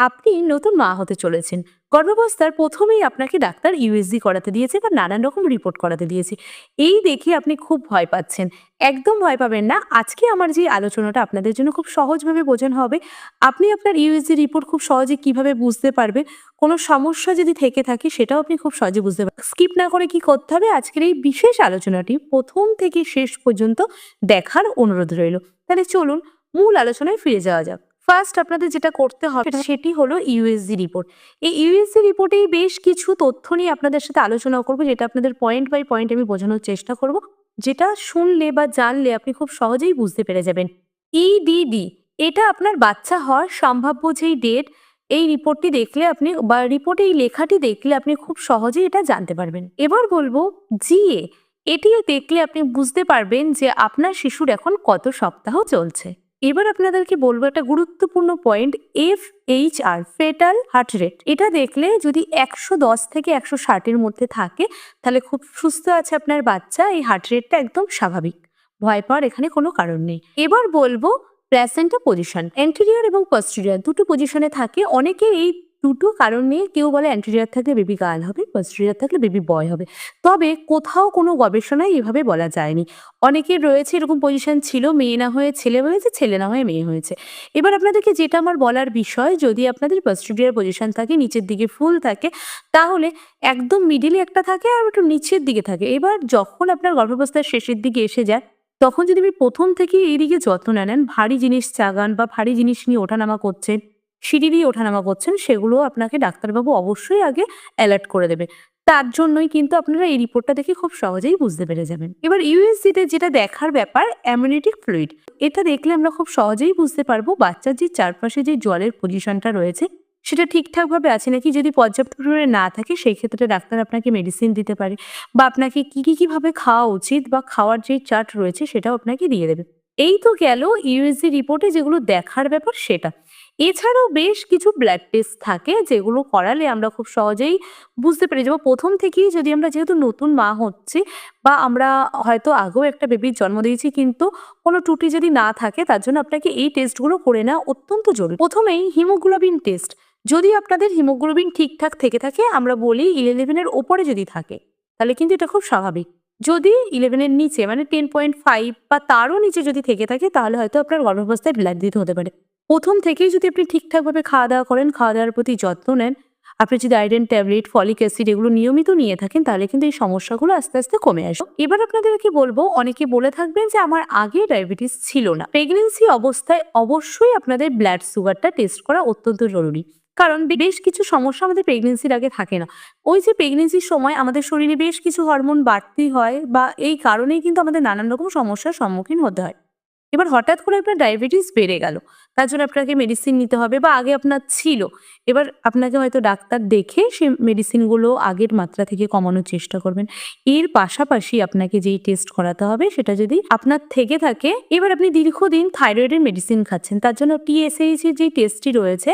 আপনি নতুন মা হতে চলেছেন। গর্ভাবস্থার প্রথমেই আপনাকে ডাক্তার ইউএসজি করাতে দিয়েছে বা নানান রকম রিপোর্ট করাতে দিয়েছে। এই দেখে আপনি খুব ভয় পাচ্ছেন। একদম ভয় পাবেন না। আজকে আমার যে আলোচনাটা আপনাদের জন্য খুব সহজভাবে বোঝানো হবে, আপনি আপনার ইউএসজি রিপোর্ট খুব সহজে কীভাবে বুঝতে পারবেন? কোনো সমস্যা যদি থেকে থাকে, সেটাও আপনি খুব সহজে বুঝতে পারবেন। স্কিপ না করে কি করতে হবে? আজকের এই বিশেষ আলোচনাটি প্রথম থেকে শেষ পর্যন্ত দেখার অনুরোধ রইল। তাহলে চলুন মূল আলোচনায় ফিরে যাওয়া যাক। ফার্স্ট আপনাদের যেটা করতে হবে সেটি হলো ইউএসজি রিপোর্ট এই ইউএসজি রিপোর্টেই বেশ কিছু তথ্য নিয়ে আপনাদের সাথে আলোচনা করব, যেটা আপনাদের পয়েন্ট বাই পয়েন্ট আমি বোঝানোর চেষ্টা করব। যেটা শুনলে বা জানলে আপনি খুব সহজেই বুঝতে পেরে যাবেন। ইডিডি এটা আপনার বাচ্চা হওয়ার সম্ভাব্য যেই ডেট এই রিপোর্টটি দেখলে আপনি বা রিপোর্টে এই লেখাটি দেখলে আপনি খুব সহজেই এটা জানতে পারবেন। এবার বলব জিএ এটিও দেখলে আপনি বুঝতে পারবেন যে আপনার শিশুর এখন কত সপ্তাহ চলছে। এবার আপনাদেরকে বলব একটা গুরুত্বপূর্ণ point F H R fetal heart rate এটা দেখলে যদি একশো দশ থেকে একশো ষাটের মধ্যে থাকে, তাহলে খুব সুস্থ আছে আপনার বাচ্চা, এই হার্ট রেটটা একদম স্বাভাবিক। ভয় পাওয়ার এখানে কোনো কারণ নেই। এবার বলব প্রেসেন্টা পজিশন অ্যান্টেরিয়ার এবং পস্টেরিয়ার দুটো পজিশনে থাকে। অনেকে এই দুটো কারণ কেউ বলে অ্যান্টেরিয়র থাকলে বেবি গার্ল হবে পস্টেরিয়র থাকলে বেবি বয় হবে। তবে কোথাও কোনো গবেষণায় এভাবে বলা যায়নি। অনেকের রয়েছে এরকম পজিশন ছিল, মেয়ে না হয়ে ছেলে হয়েছে, ছেলে না হয়ে মেয়ে হয়েছে। এবার আপনাদেরকে যেটা আমার বলার বিষয়, যদি আপনাদের পস্টেরিয়র পজিশন থাকে, নিচের দিকে ফুল থাকে, তাহলে একদম মিডিলে একটা থাকে আর একটু নিচের দিকে থাকে। এবার যখন আপনার গর্ভাবস্থার শেষের দিকে এসে যায়, তখন যদি আপনি প্রথম থেকে এইদিকে যত্ন না নেন, ভারী জিনিস চাগান বা ভারী জিনিস নিয়ে ওঠানামা করছেন সিঁড়ি দিয়ে ওঠানামা করছেন, সেগুলো আপনাকে ডাক্তারবাবু অবশ্যই আগে অ্যালার্ট করে দেবে। তার জন্যই কিন্তু আপনারা এই রিপোর্টটা দেখে খুব সহজেই বুঝতে পেরে যাবেন। এবার ইউএসজিতে যেটা দেখার ব্যাপার অ্যামিউনিটিক ফ্লুইড এটা দেখলে আমরা খুব সহজেই বুঝতে পারব বাচ্চার যে চারপাশে যে জলের পজিশনটা রয়েছে, সেটা ঠিকঠাকভাবে আছে নাকি যদি পর্যাপ্ত পরিমাণে না থাকে, সেই ক্ষেত্রে ডাক্তার আপনাকে মেডিসিন দিতে পারে বা আপনাকে কি কি কীভাবে খাওয়া উচিত বা খাওয়ার যে চার্ট রয়েছে, সেটাও আপনাকে দিয়ে দেবে। এই তো গেল ইউএসজি রিপোর্টে যেগুলো দেখার ব্যাপার, সেটা। এছাড়াও বেশ কিছু ব্লাড টেস্ট থাকে যেগুলো করালে আমরা খুব সহজেই বুঝতে পেরে। যাব প্রথম থেকেই যদি আমরা যেহেতু নতুন মা হচ্ছি বা আমরা হয়তো আগেও একটা বেবির জন্ম দিয়েছি কিন্তু কোনো ত্রুটি যদি না থাকে তার জন্য আপনাকে এই টেস্টগুলো করে নেওয়া অত্যন্ত জরুরি। প্রথমেই হিমোগ্লোবিন টেস্ট যদি আপনাদের হিমোগ্লোবিন ঠিকঠাক থেকে থাকে, আমরা বলি ইলেভেনের ওপরে যদি থাকে, তাহলে কিন্তু এটা খুব স্বাভাবিক। যদি ইলেভেনের নিচে মানে টেন পয়েন্ট ফাইভ বা তারও নিচে যদি থেকে থাকে, তাহলে হয়তো আপনার গর্ভাবস্থায় ব্লাড দিতে হতে পারে। প্রথম থেকেই যদি আপনি ঠিকঠাকভাবে খাওয়া দাওয়া করেন খাওয়া দাওয়ার প্রতি যত্ন নেন, আপনি যদি আয়রন ট্যাবলেট, ফলিক অ্যাসিড এগুলো নিয়মিত নিয়ে থাকেন, তাহলে কিন্তু এই সমস্যাগুলো আস্তে আস্তে কমে আসবে। এবার আপনাদেরকে বলব, অনেকে বলে থাকবেন যে, আমার আগে ডায়াবেটিস ছিল না। প্রেগনেন্সি অবস্থায় অবশ্যই আপনাদের ব্লাড সুগারটা টেস্ট করা অত্যন্ত জরুরি। কারণ বেশ কিছু সমস্যা আমাদের প্রেগনেন্সির আগে থাকে না। ওই যে প্রেগনেন্সির সময় আমাদের শরীরে বেশ কিছু হরমোন বাড়তি হয় বা এই কারণেই কিন্তু আমাদের নানান রকম সমস্যার সম্মুখীন হতে হয়। এবার হঠাৎ করে আপনার ডায়াবেটিস বেড়ে গেল। তার জন্য আপনাকে মেডিসিন নিতে হবে বা আগে আপনার ছিল। এবার আপনাকে হয়তো ডাক্তার দেখে সে মেডিসিনগুলো আগের মাত্রা থেকে কমানোর চেষ্টা করবেন। এর পাশাপাশি আপনাকে যেই টেস্ট করাতে হবে সেটা যদি আপনার থেকে থাকে, এবার আপনি দীর্ঘদিন থাইরয়েডের মেডিসিন খাচ্ছেন, তার জন্য টিএসএইচ এর যে টেস্টটি রয়েছে,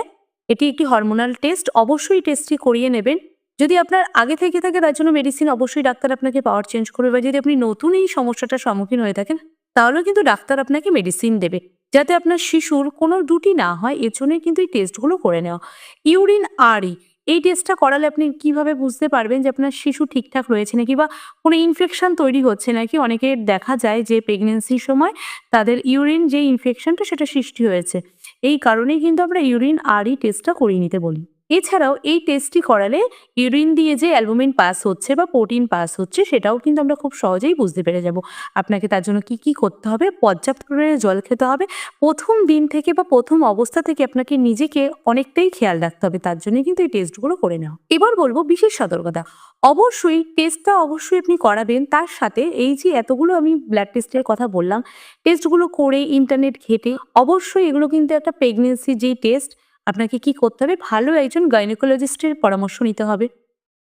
এটি একটি হরমোনাল টেস্ট অবশ্যই টেস্টটি করিয়ে নেবেন। যদি আপনার আগে থেকে থাকে, তার জন্য মেডিসিন অবশ্যই ডাক্তার আপনাকে পাওয়ার চেঞ্জ করবে বা যদি আপনি নতুন এই সমস্যাটার সম্মুখীন হয়ে থাকেন তাহলেও কিন্তু ডাক্তার আপনাকে মেডিসিন দেবে। যাতে আপনার শিশুর কোনো দুটি না হয়, এর জন্যই কিন্তু এই টেস্টগুলো করে নেওয়া। ইউরিন আরই এই টেস্টটা করালে আপনি কীভাবে বুঝতে পারবেন যে আপনার শিশু ঠিকঠাক রয়েছে নাকি বা কোনো ইনফেকশন তৈরি হচ্ছে নাকি? অনেকের দেখা যায় যে প্রেগনেন্সির সময় তাদের ইউরিন যে ইনফেকশনটা সেটা সৃষ্টি হয়েছে। এই কারণেই কিন্তু আমরা ইউরিন আরই টেস্টটা করিয়ে নিতে বলি। এছাড়াও এই টেস্টটি করালে ইউরিন দিয়ে যে অ্যালবুমিন পাস হচ্ছে বা প্রোটিন পাস হচ্ছে, সেটাও কিন্তু আমরা খুব সহজেই বুঝতে পেরে যাব। আপনাকে তার জন্য কি কি করতে হবে? পর্যাপ্ত পরিমাণে জল খেতে হবে। প্রথম দিন থেকে বা প্রথম অবস্থা থেকে আপনাকে নিজেকে অনেকটাই খেয়াল রাখতে হবে। তার জন্য কিন্তু এই টেস্টগুলো করে নেওয়া। এবার বলব বিশেষ সতর্কতা। অবশ্যই টেস্টটা অবশ্যই আপনি করাবেন। তার সাথে এই যে এতগুলো আমি ব্লাড টেস্টের কথা বললাম টেস্টগুলো করে ইন্টারনেট ঘেটে অবশ্যই এগুলো কিন্তু একটা প্রেগনেন্সি যেই টেস্ট আপনাকে কি করতে হবে? ভালো একজন গাইনোকোলজিস্টের পরামর্শ নিতে হবে।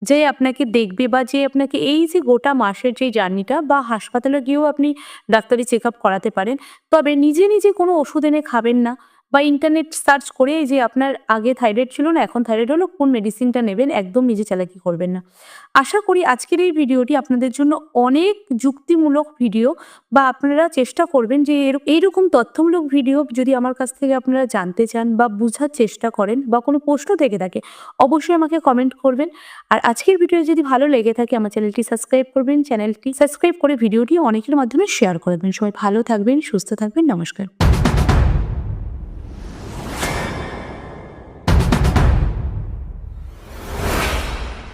যে আপনাকে দেখবে বা যে আপনাকে এই যে গোটা মাসের যে জার্নিটা বা হাসপাতালে গিয়েও আপনি ডাক্তারি চেক করাতে পারেন। তবে নিজে নিজে কোনো ওষুধ এনে খাবেন না। বা ইন্টারনেট সার্চ করে যে আপনার আগে থাইরয়েড ছিল না, এখন থাইরয়েড হলো, কোন মেডিসিনটা নেবেন, একদম নিজে চালাকি করবেন না। আশা করি আজকের এই ভিডিওটি আপনাদের জন্য অনেক যুক্তিমূলক ভিডিও বা আপনারা চেষ্টা করবেন যে এইরকম তথ্যমূলক ভিডিও যদি আমার কাছ থেকে আপনারা জানতে চান বা বোঝার চেষ্টা করেন বা কোনো প্রশ্ন থেকে থাকে, অবশ্যই আমাকে কমেন্ট করবেন। আর আজকের ভিডিও যদি ভালো লেগে থাকে, আমার চ্যানেলটি সাবস্ক্রাইব করবেন, চ্যানেলটি সাবস্ক্রাইব করে ভিডিওটি অনেকের মাধ্যমে শেয়ার করবেন সবাই ভালো থাকবেন, সুস্থ থাকবেন, নমস্কার।